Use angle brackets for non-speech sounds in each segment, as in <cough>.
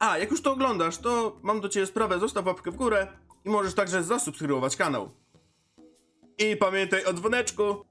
A, jak już to oglądasz, to mam do ciebie sprawę, zostaw łapkę w górę i możesz także zasubskrybować kanał. I pamiętaj o dzwoneczku.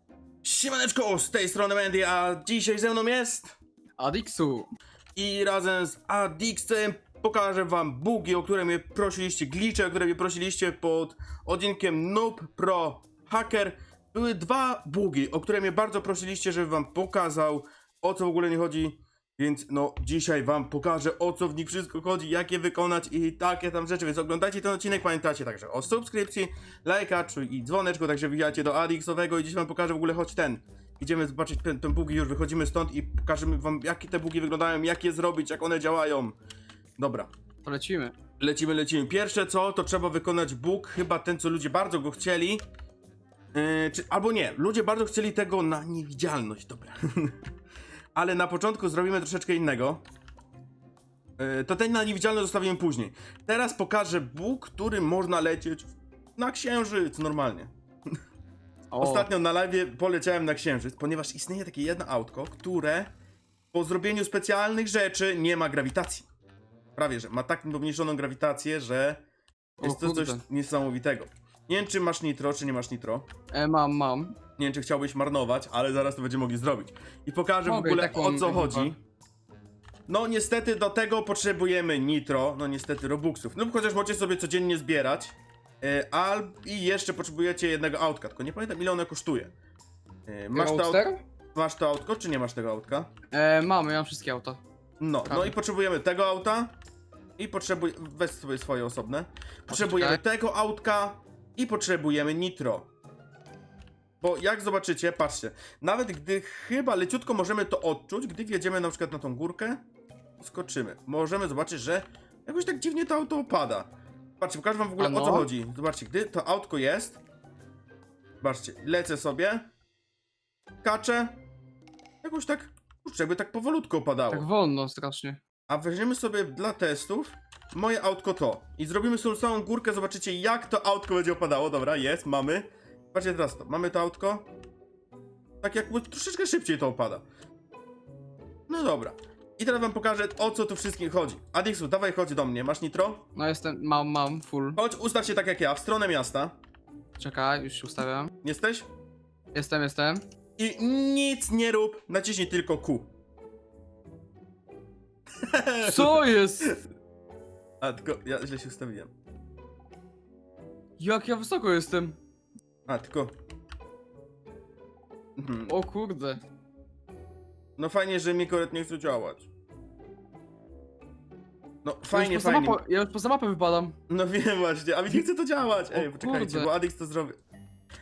Siemaneczko, z tej strony Mandy, a dzisiaj ze mną jest... Adixu. I razem z Adixem pokażę wam bugi, o które mnie prosiliście, glitche, o które mnie prosiliście pod odcinkiem Noob Pro Hacker. Były dwa bugi, o które mnie bardzo prosiliście, żebym wam pokazał, o co w ogóle nie chodzi. Więc no, dzisiaj wam pokażę, o co w nich wszystko chodzi, jak je wykonać i takie tam rzeczy. Więc oglądajcie ten odcinek, pamiętacie także o subskrypcji, lajkaczu i dzwoneczku, także wbijacie do Adixowego i dziś wam pokażę w ogóle choć ten. Idziemy zobaczyć ten, ten bugi, już wychodzimy stąd i pokażemy wam, jakie te bugi wyglądają, jak je zrobić, jak one działają. Dobra, To lecimy. lecimy, lecimy. Pierwsze co, to trzeba wykonać bóg, chyba ten, co ludzie bardzo go chcieli. Yy, czy, albo nie, ludzie bardzo chcieli tego na niewidzialność, dobra. <laughs> Ale na początku zrobimy troszeczkę innego. Yy, to ten na niewidzialność zostawimy później. Teraz pokażę bóg, który można lecieć na księżyc normalnie. O, Ostatnio na live poleciałem na księżyc, ponieważ istnieje takie jedno autko, które po zrobieniu specjalnych rzeczy nie ma grawitacji. Prawie, że ma tak pomniejszoną grawitację, że O jest to coś niesamowitego. Nie wiem, czy masz nitro, czy nie masz nitro. e, mam, mam. Nie wiem, czy chciałbyś marnować, ale zaraz to będziemy mogli zrobić. I pokażę Mogę, w ogóle tak o mam co chodzi. No niestety do tego potrzebujemy nitro, no niestety robuxów. No chociaż możecie sobie codziennie zbierać. E, al i jeszcze potrzebujecie jednego autka, tylko nie pamiętam ile one kosztuje. E, masz, to, aut- Roadster? masz to autko, czy nie masz tego autka? E, mamy, ja mam wszystkie auta. No, no i potrzebujemy tego auta i potrzebuj... weź sobie swoje osobne. Potrzebujemy Poczekaj. tego autka i potrzebujemy nitro. Bo jak zobaczycie, patrzcie, nawet gdy chyba leciutko możemy to odczuć, gdy wjedziemy na przykład na tą górkę i skoczymy, możemy zobaczyć, że jakoś tak dziwnie to auto opada. Patrzcie, pokażę wam w ogóle o co chodzi. Zobaczcie, gdy to autko jest, zobaczcie, lecę sobie, kaczę, jakoś tak, kurczę, jakby tak powolutku opadało. Tak wolno strasznie. A weźmiemy sobie dla testów moje autko to. I zrobimy sobie całą górkę, zobaczycie jak to autko będzie opadało. Dobra, jest, mamy. Patrzcie teraz to. Mamy to autko. Tak jakby troszeczkę szybciej to opada. No dobra. I teraz wam pokażę o co tu wszystkim chodzi. Adixu, dawaj chodź do mnie. Masz nitro? No jestem, mam, mam, full. Chodź, ustaw się tak jak ja, w stronę miasta. Czekaj, już się ustawiam. Jesteś? Jestem, jestem. I nic nie rób, naciśnij tylko Q. Co jest? A, tylko ja źle się ustawiłem. Jak ja wysoko jestem? A, tylko... Mhm. O kurde. No fajnie, że mi akurat nie chce działać. No Ja fajnie, już poza fajnie. Mapę, ja już poza mapę wypadam. No wiem właśnie, a mi nie chce to działać. Ej, O poczekajcie, kurde. bo Adix to zrobi.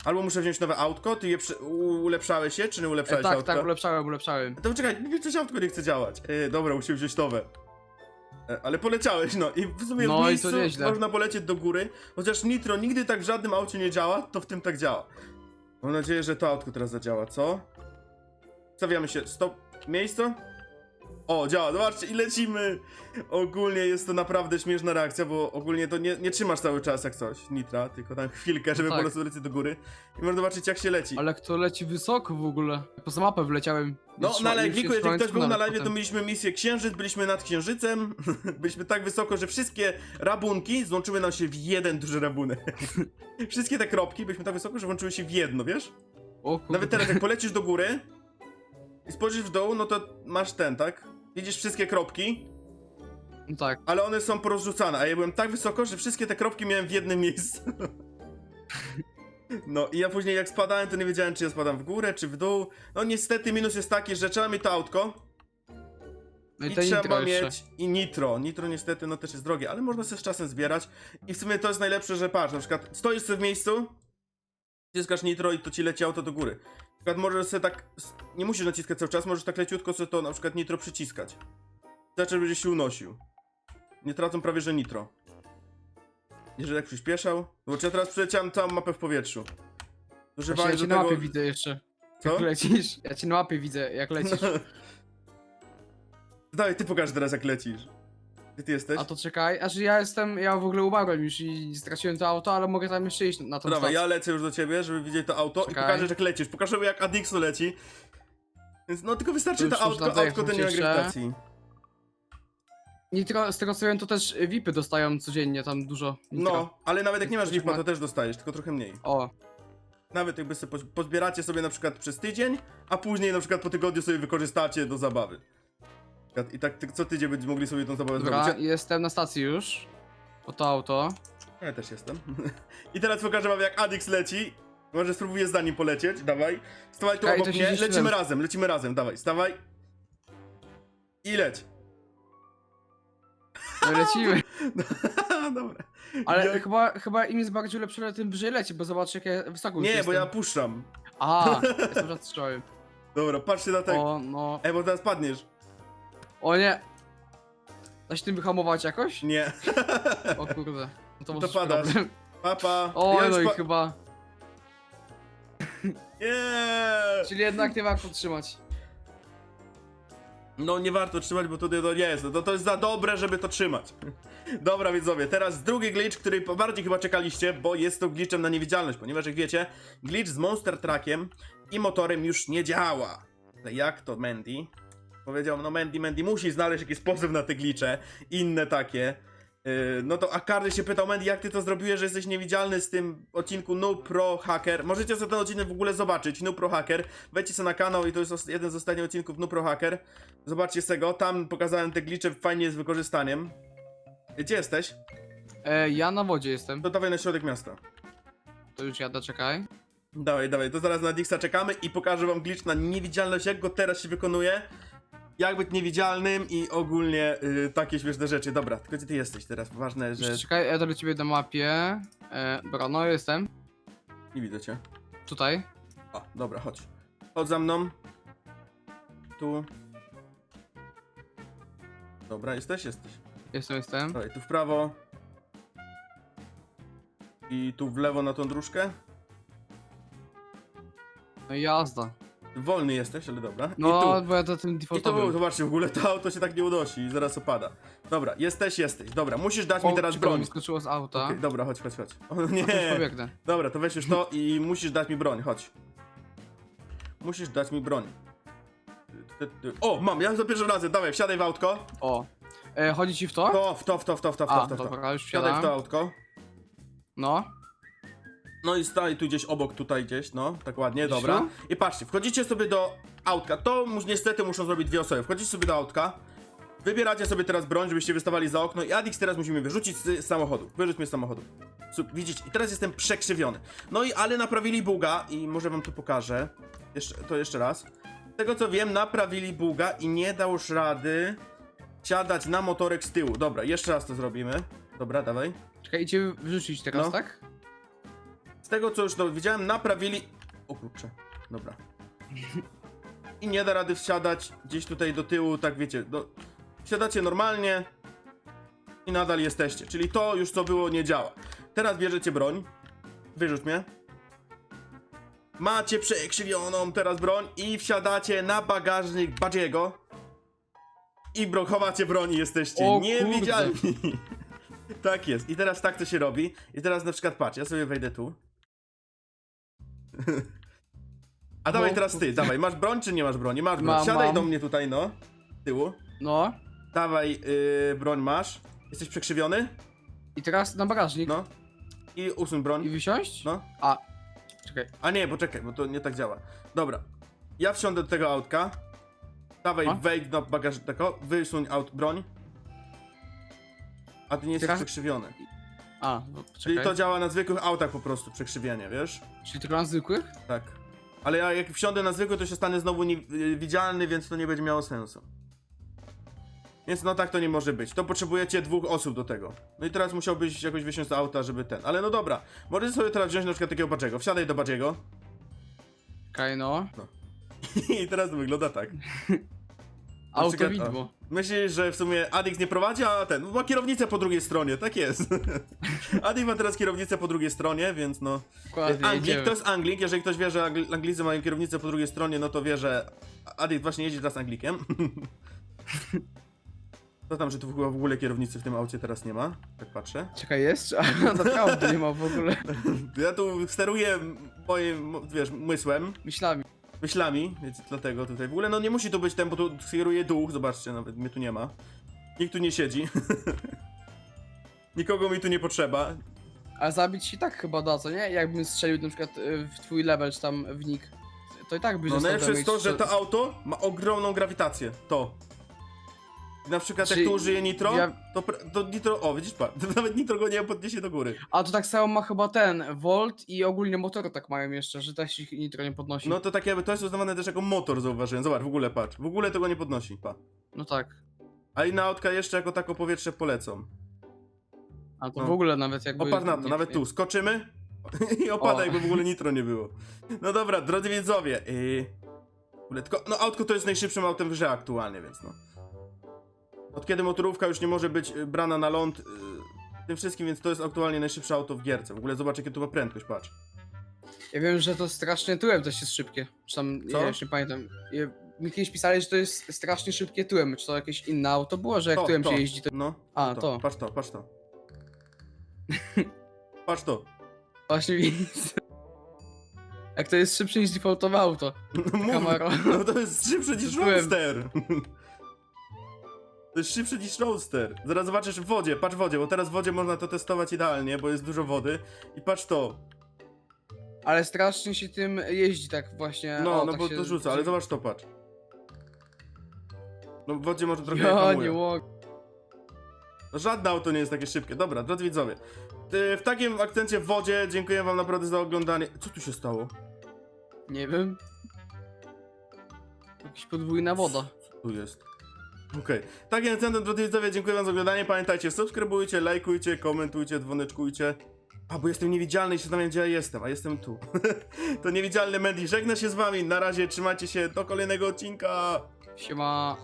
Albo muszę wziąć nowe autko, ty je u- ulepszałeś się, czy nie E, ulepszałeś tak, autko? tak, ulepszałem, ulepszałem. To poczekaj, mi coś autko nie chce działać. E, dobra, musimy wziąć nowe. E, ale poleciałeś, no i w sumie No w i to miejscu nieźle. można polecieć do góry, chociaż nitro nigdy tak w żadnym aucie nie działa, to w tym tak działa. Mam nadzieję, że to autko teraz zadziała, co? Stawiamy się, stop, miejsce? O, działa, zobaczcie i lecimy! Ogólnie jest to naprawdę śmieszna reakcja, bo ogólnie to nie, nie trzymasz cały czas jak coś, nitra, tylko tam chwilkę, żeby tak. po prostu lecieć do góry i można zobaczyć jak się leci. Ale kto leci wysoko w ogóle? Poza mapę wleciałem. No, na live'iku, jeżeli ktoś był na live, to mieliśmy misję Księżyc, byliśmy nad Księżycem, <laughs> byliśmy tak wysoko, że wszystkie rabunki złączyły nam się w jeden duży rabunek. <laughs> wszystkie te kropki byliśmy tak wysoko, że włączyły się w jedno, wiesz? O. Nawet teraz jak <laughs> polecisz do góry i spojrzysz w dół, no to masz ten, tak? Widzisz wszystkie kropki, No tak. ale one są porozrzucane, a ja byłem tak wysoko, że wszystkie te kropki miałem w jednym miejscu. <laughs> No i ja później jak spadałem, to nie wiedziałem, czy ja spadam w górę, czy w dół. No niestety minus jest taki, że trzeba mieć to autko, No i, i trzeba nitro jeszcze. mieć i nitro. Nitro niestety no też jest drogie, ale można sobie z czasem zbierać. I w sumie to jest najlepsze, że patrz, na przykład stoisz sobie w miejscu, wciskasz nitro i to ci leci auto do góry. Przykład możesz sobie tak, nie musisz naciskać cały czas, możesz tak leciutko sobie to na przykład nitro przyciskać. Znaczy będzie się unosił. Nie tracą prawie, że nitro. Jeżeli tak przyspieszał, bo ja teraz przeleciałem całą mapę w powietrzu. Używając ja cię na tego... mapie widzę jeszcze. Co? Jak lecisz. Ja cię na mapie widzę, jak lecisz. <laughs> Dawaj, ty pokaż teraz jak lecisz. Gdzie ty jesteś? A to czekaj, aż ja jestem, ja w ogóle umarłem już i straciłem to auto, ale mogę tam jeszcze iść na tą Dobra, stację. ja lecę już do ciebie, żeby widzieć to auto i Czekaj. pokażę, jak lecisz. Pokażę, jak Adixo leci. Więc no, tylko wystarczy Już to można autko, autko to nie ma dojechać jeszcze. grawitacji. Nitro, z tego co wiem, to też VIPy dostają codziennie tam dużo. Nitro. No, ale nawet jak nie masz Coś VIPa, ma- to też dostajesz, tylko trochę mniej. O, Nawet jakby sobie poz- pozbieracie sobie na przykład przez tydzień, a później na przykład po tygodniu sobie wykorzystacie do zabawy. I tak ty- co tydzień będziecie mogli sobie tą zabawę dobra, zrobić. jestem na stacji już. Oto auto. Ja też jestem. <laughs> I teraz pokażę wam jak Adix leci. Może spróbuję za nim polecieć, dawaj. Stawaj tu obok to się mnie, lecimy razem, lecimy razem, dawaj, stawaj. I leć. No lecimy. <laughs> Dobra. Ale Ja- chyba, chyba im jest bardziej ulepszone, tym wyżej leci, bo zobacz jakie wysoko już Nie, bo jestem. ja puszczam. A, <laughs> jestem zastrzelony. Dobra, patrzcie na tego. O, no. Ej, bo teraz padniesz. O nie. Da się tym wyhamować jakoś? Nie. O kurde. No to, może padasz. problem. Papa. O, no i chyba. Nie. Czyli jednak nie warto trzymać. No nie warto trzymać, bo to, to nie jest. To, to jest za dobre, żeby to trzymać. Dobra widzowie, teraz drugi glitch, który bardziej chyba czekaliście, bo jest to glitchem na niewidzialność, ponieważ jak wiecie, glitch z Monster Truckiem i motorem już nie działa. Jak to Mandy? Powiedział, no Mandy, Mandy musi znaleźć jakiś sposób na te glitche, inne takie. Yy, no to a każdy się pytał, Mandy, jak ty to zrobiłeś, że jesteś niewidzialny z tym odcinku Noob Pro Hacker? Możecie sobie ten odcinek w ogóle zobaczyć, Noob Pro Hacker. Wejdźcie sobie na kanał i to jest jeden z ostatnich odcinków Noob Pro Hacker. Zobaczcie z tego, tam pokazałem te glicze fajnie z wykorzystaniem. Gdzie jesteś? E, ja na wodzie jestem. To dawaj na środek miasta. To już jadę, czekaj. Dawaj, dawaj, to zaraz na Dixa czekamy i pokażę wam glitch na niewidzialność, jak go teraz się wykonuje. Jak być niewidzialnym i ogólnie y, takie śmieszne rzeczy. Dobra, tylko gdzie ty jesteś teraz? Ważne, że Jeszcze Czekaj, ja do ciebie na mapie. E, dobra, no jestem. nie widzę cię. Tutaj. O, dobra, chodź. Chodź za mną. Tu. Dobra, jesteś? Jesteś. Jestem, jestem. Dawaj, tu w prawo. I tu w lewo na tą dróżkę. No i jazda. Wolny jesteś, ale dobra. I No, tu. bo ja to tym I to było, defaultowym. zobaczcie, w ogóle to auto się tak nie unosi i zaraz opada. Dobra, jesteś, jesteś. Dobra, musisz dać mi teraz broń. mi skoczyło z auta. Okej, dobra, chodź, chodź, chodź. O to już nie. pobiegnę. Dobra, to weź już to i musisz dać mi broń, chodź. Musisz dać mi broń. Ty, ty, ty. O, mam, ja za pierwszym razem, dawaj, wsiadaj w autko. O. E, chodzi ci w to? To, w to, w to, w to, w to, w to, A, w to, w to. dobra, już Wsiadaj w to wsiadam. autko. No. No i staj tu gdzieś obok, tutaj gdzieś, no, tak ładnie, Gdzieś dobra. tu? I patrzcie, wchodzicie sobie do autka. To mus, niestety muszą zrobić dwie osoby. Wchodzicie sobie do autka. Wybieracie sobie teraz broń, żebyście wystawali za okno i Adix teraz musimy wyrzucić z samochodu. Wyrzuć mnie z samochodu. Sup, widzicie, i teraz jestem przekrzywiony. No i ale naprawili buga i może wam tu pokażę. Jeszcze, to jeszcze raz. Z tego co wiem, naprawili buga i nie dał już rady siadać na motorek z tyłu. Dobra, jeszcze raz to zrobimy. Dobra, dawaj. Czekaj, idzie wyrzucić teraz, No. tak? Z tego co już widziałem, naprawili. O kurczę, dobra. I nie da rady wsiadać gdzieś tutaj do tyłu, tak wiecie. Do... Wsiadacie normalnie i nadal jesteście. Czyli to już co było nie działa. Teraz bierzecie broń. Wyrzuć mnie. Macie przekrzywioną teraz broń i wsiadacie na bagażnik Badziego. I bro, chowacie broń i jesteście O niewidzialni. tak jest. I teraz tak to się robi. I teraz na przykład patrz, ja sobie wejdę tu. <laughs> A dawaj No, teraz ty, dawaj, masz broń czy nie masz broni? Masz broń. Mam, Siadaj mam. do mnie tutaj, no. z Tyłu. No. Dawaj, yy, broń masz. Jesteś przekrzywiony? I teraz na bagażnik. No. I usuń broń. I wysiąść? No. A. Czekaj. A nie, poczekaj, bo to nie tak działa. Dobra. Ja wsiądę do tego autka. Dawaj, A? wejdź do bagażnika, tego, wysuń aut broń. A ty nie jesteś Teraz- przekrzywiony. A, no, Czyli to działa na zwykłych autach po prostu, przekrzywienie, wiesz? Czyli tylko na zwykłych? Tak. Ale ja jak wsiądę na zwykły, to się stanę znowu niewidzialny, więc to nie będzie miało sensu. Więc no tak to nie może być. To potrzebujecie dwóch osób do tego. No i teraz musiałbyś jakoś wysiąść z auta, żeby ten. Ale no dobra. Możesz sobie teraz wziąć na przykład takiego Badziego. Wsiadaj do Badziego. Czekaj, no. <laughs> I teraz to wygląda tak. <laughs> Auto widmo. Myślisz, że w sumie Adix nie prowadzi, a ten ma kierownicę po drugiej stronie, tak jest. <laughs> Adix ma teraz kierownicę po drugiej stronie, więc no. Dokładnie, Anglik, jedziemy. to jest Anglik, jeżeli ktoś wie, że Angli- Anglicy mają kierownicę po drugiej stronie, no to wie, że Adix właśnie jeździ teraz Anglikiem. <laughs> To tam, że tu w ogóle kierownicy w tym aucie teraz nie ma, tak patrzę. Czekaj, jest? <laughs> A, Naprawdę nie ma w ogóle. Ja tu steruję moim, wiesz, mysłem, Myślami. Myślami, więc dlatego tutaj w ogóle, no nie musi tu być ten, bo tu kieruje duch, zobaczcie, nawet mnie tu nie ma. Nikt tu nie siedzi. <laughs> Nikogo mi tu nie potrzeba. Ale zabić się i tak chyba da, co nie? Jakbym strzelił na przykład y, w twój level, czy tam w nick. To i tak by No został najlepsze jest to, że to auto ma ogromną grawitację. To. Na przykład jak Czyli tu użyje nitro, ja- to, pr- to nitro, o widzisz pan, <laughs> to nawet nitro go nie podniesie do góry. A to tak samo ma chyba ten, Volt i ogólnie motory tak mają jeszcze, że też ich nitro nie podnosi. No to tak jakby to jest uznawane też jako motor, zauważyłem. Zobacz, w ogóle patrz, w ogóle tego nie podnosi, pa. No tak. A inne autka jeszcze jako tako powietrze polecą. A to No. w ogóle nawet jakby... Opadł na to, nie- nawet tu, skoczymy <laughs> i opada O. jakby w ogóle <laughs> nitro nie było. No dobra, drodzy widzowie, yy... w ogóle Tylko, no autko to jest najszybszym autem w grze aktualnie, więc no. Od kiedy motorówka już nie może być y, brana na ląd, yy, tym wszystkim, więc to jest aktualnie najszybsze auto w gierce. W ogóle zobacz jakie tu ma prędkość, patrz. Ja wiem, że to strasznie tyłem też jest szybkie. Czy tam, Co? ja już nie pamiętam. Ja, mi kiedyś pisali, że to jest strasznie szybkie tyłem. Czy to jakieś inne auto było, że jak To, tyłem to. się jeździ, to... No, A, to. to. Patrz to, patrz to. <laughs> patrz to. Właśnie widzę. Jak to jest szybsze niż defaultowe auto. <laughs> No, mów, no to jest szybsze niż. Roadster. <laughs> To jest szybsze niż Roadster. Zaraz zobaczysz w wodzie, patrz w wodzie, bo teraz w wodzie można to testować idealnie, bo jest dużo wody. I patrz to. Ale strasznie się tym jeździ tak właśnie. No, o, no tak bo się... to rzuca, ale zobacz to, patrz. No w wodzie może trochę Ja nie mogę. No, Żadne auto nie jest takie szybkie. Dobra, drodzy widzowie. W takim akcencie w wodzie dziękuję wam naprawdę za oglądanie. Co tu się stało? Nie wiem. Jakaś podwójna woda. Co tu jest? Okej. Takim akcentem, drodzy widzowie, dziękuję wam za oglądanie. Pamiętajcie, subskrybujcie, lajkujcie, komentujcie, dzwoneczkujcie. A, bo jestem niewidzialny i się zastanawiam, gdzie ja jestem, a jestem tu. <laughs> to niewidzialny Mandy żegna się z wami. Na razie, trzymajcie się, do kolejnego odcinka. Siema.